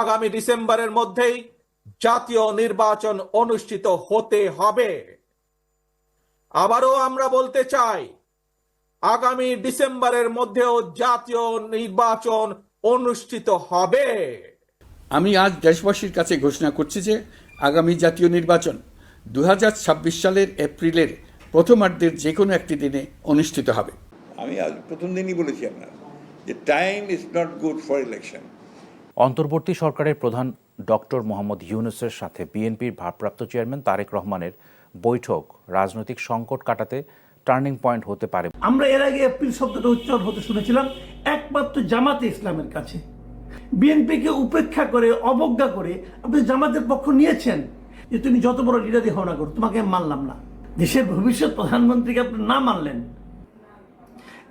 আগামী ডিসেম্বরের মধ্যেই জাতীয় নির্বাচন অনুষ্ঠিত হতে হবে। আবারও আমরা বলতে চাই আগামী ডিসেম্বরের মধ্যেও জাতীয় নির্বাচন অনুষ্ঠিত হবে। আমি আজ দেশবাসীর কাছে ঘোষণা করছি যে আগামী জাতীয় নির্বাচন দুই হাজার ছাব্বিশ সালের এপ্রিলের প্রথমার্ধের যে কোনো একটি দিনে অনুষ্ঠিত হবে। আমি আজ প্রথম দিনই বলেছি আপনার যে time is not good for election অন্তর্বর্তী সরকারের প্রধান ডক্টর মোহাম্মদ ইউনুসের সাথে বিএনপির ভারপ্রাপ্ত চেয়ারম্যান তারেক রহমানের বৈঠক। রাজনৈতিক সংকট কাটাতে টার্নিং পয়েন্ট হতে পারে। আমরা এর আগে এপ্রিল শব্দটা উচ্চারণ হতে শুনেছিলাম, একমাত্র জামাতে ইসলামের কাছে। বিএনপিকে উপেক্ষা করে, অবজ্ঞা করে আপনি জামাতের পক্ষ নিয়েছেন যে তুমি যত বড় লিডারই হও না করো তোমাকে মানলাম না। দেশের ভবিষ্যৎ প্রধানমন্ত্রীকে আপনি না মানলেন।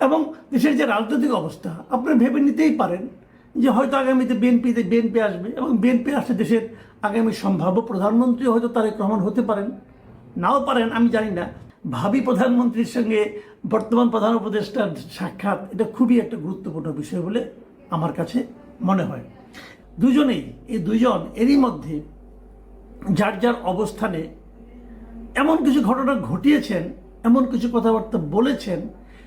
এবং দেশের যে রাজনৈতিক অবস্থা, আপনি ভেবে নিতেই পারেন যে হয়তো আগামীতে বিএনপিতে বিএনপি আসবে এবং বিএনপি আসলে দেশের আগামী সম্ভাব্য প্রধানমন্ত্রী হয়তো তারেক রহমান হতে পারেন, নাও পারেন, আমি জানি না। ভাবি প্রধানমন্ত্রীর সঙ্গে বর্তমান প্রধান উপদেষ্টার সাক্ষাৎ, এটা খুবই একটা গুরুত্বপূর্ণ বিষয় বলে আমার কাছে মনে হয়। দুজনেই, এই দুজন এরই মধ্যে যার যার অবস্থানে এমন কিছু ঘটনা ঘটিয়েছেন, এমন কিছু কথাবার্তা বলেছেন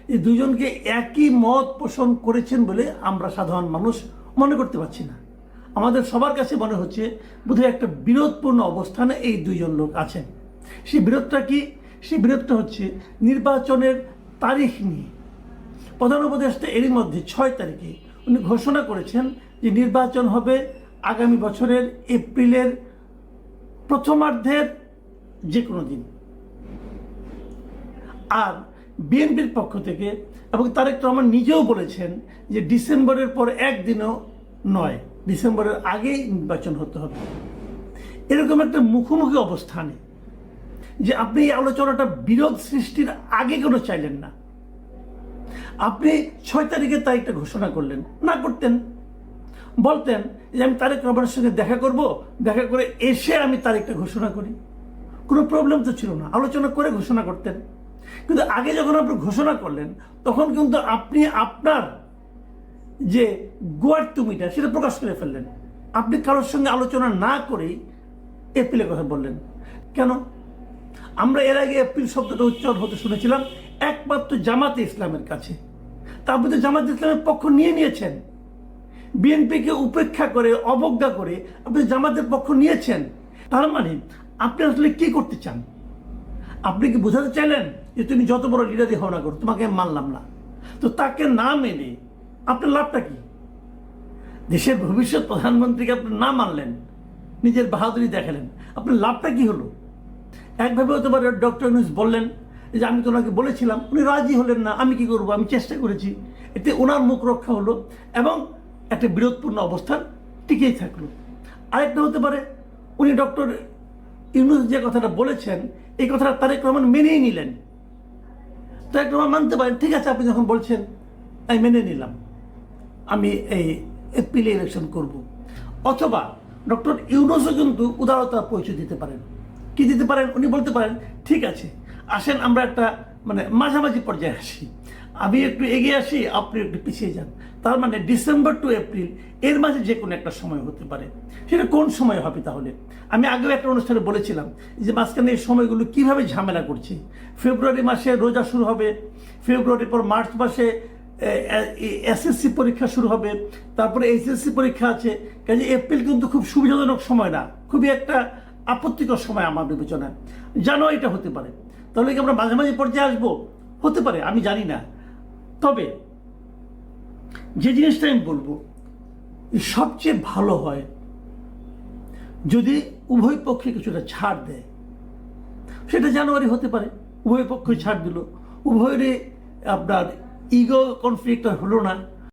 এই দুজনকে একই মত পোষণ করেছেন বলে আমরা সাধারণ মানুষ মনে করতে পারছি না। আমাদের সবার কাছে মনে হচ্ছে বোধহয় একটা বিরোধপূর্ণ অবস্থানে এই দুইজন লোক আছেন। সেই বিরোধটা কি? সেই বিরোধটা হচ্ছে নির্বাচনের তারিখ নিয়ে। প্রধান উপদেষ্টা এরই মধ্যে ছয় তারিখে উনি ঘোষণা করেছেন যে নির্বাচন হবে আগামী বছরের এপ্রিলের প্রথমার্ধের যে কোনো দিন। আর বিএনপির পক্ষ থেকে এবং তারেক রহমান নিজেও বলেছেন যে ডিসেম্বরের পর একদিনও নয়, ডিসেম্বরের আগেই নির্বাচন হতে হবে। এরকম একটা মুখোমুখি অবস্থানে যে আপনি এই আলোচনাটা বিরোধ সৃষ্টির আগে কোনো চাইলেন না। আপনি ছয় তারিখে তারিখটা ঘোষণা করলেন, না করতেন। বলতেন যে আমি তারেক রহমানের সঙ্গে দেখা করব, দেখা করে এসে আমি তারিখটা ঘোষণা করি। কোনো প্রবলেম তো ছিল না, আলোচনা করে ঘোষণা করতেন। কিন্তু আগে যখন আপনি ঘোষণা করলেন, তখন কিন্তু আপনি আপনার যে গোয়ার তুমিটা সেটা প্রকাশ করে ফেললেন। আপনি কারোর সঙ্গে আলোচনা না করেই এপ্রিলের কথা বললেন। কেন? আমরা এর আগে এপ্রিল শব্দটা উচ্চারণ হতে শুনেছিলাম, একমাত্র জামাতে ইসলামের কাছে। তা আপনি তো জামাতে ইসলামের পক্ষ নিয়ে নিয়েছেন। বিএনপিকে উপেক্ষা করে, অবজ্ঞা করে আপনি জামাতের পক্ষ নিয়েছেন। তার মানে আপনি আসলে কি করতে চান? আপনি কি বোঝাতে চাইলেন যে তুমি যত বড় লিডারই হও না করো তোমাকে মানলাম না। তো তাকে না মেনে আপনার লাভটা কি? দেশের ভবিষ্যৎ প্রধানমন্ত্রীকে আপনি না মানলেন, নিজের বাহাদুরি দেখালেন, আপনার লাভটা কি হলো? একভাবে হতে পারে ডক্টর ইউনুস বললেন যে আমি তো ওনাকে বলেছিলাম, উনি রাজি হলেন না, আমি কি করব? আমি চেষ্টা করেছি। এতে ওনার মুখ রক্ষা হলো এবং একটা বিরোধপূর্ণ অবস্থান টিকেই থাকল। আরেকটা হতে পারে, উনি ডক্টর ইউনুস যে কথাটা বলেছেন, এই কথাটা তারেক রহমান মেনেই নিলেন। তারেক রহমান মানতে পারেন, ঠিক আছে, আপনি যখন বলছেন, আমি মেনে নিলাম, আমি এই এপ্রিলে ইলেকশন করব। অথবা ডক্টর ইউনুসও কিন্তু উদারতার পরিচয় দিতে পারেন। কি দিতে পারেন? উনি বলতে পারেন, ঠিক আছে, আসেন, আমরা একটা মানে মাঝামাঝি পর্যায়ে আসি। আমি একটু এগিয়ে আসি, আপনি একটু পিছিয়ে যান। তার মানে ডিসেম্বর টু এপ্রিল এর মাঝে যে কোনো একটা সময় হতে পারে। সেটা কোন সময় হবে তাহলে? আমি আগেও একটা অনুষ্ঠানে বলেছিলাম যে মাঝখানে এই সময়গুলো কীভাবে ঝামেলা করছি? ফেব্রুয়ারি মাসে রোজা শুরু হবে, ফেব্রুয়ারির পর মার্চ মাসে এসএসসি পরীক্ষা শুরু হবে, তারপরে এইচএসসি পরীক্ষা আছে। কাজে এপ্রিল কিন্তু খুব সুবিধাজনক সময় না, খুবই একটা আপত্তিকর সময় আমার বিবেচনায়। জানো এটা হতে পারে। তাহলে কি আমরা মাঝে মাঝে পর্যায়ে আসব? হতে পারে, আমি জানি না। তবে যে জিনিসটা আমি বলব সবচেয়ে ভালো হয় যদি উভয় পক্ষে কিছুটা ছাড় দেয়। সেটা জানুয়ারি হতে পারে, উভয় পক্ষই ছাড় দিল। উভয়েরই আপনার ইগো কনফ্লিক্ট হলো না।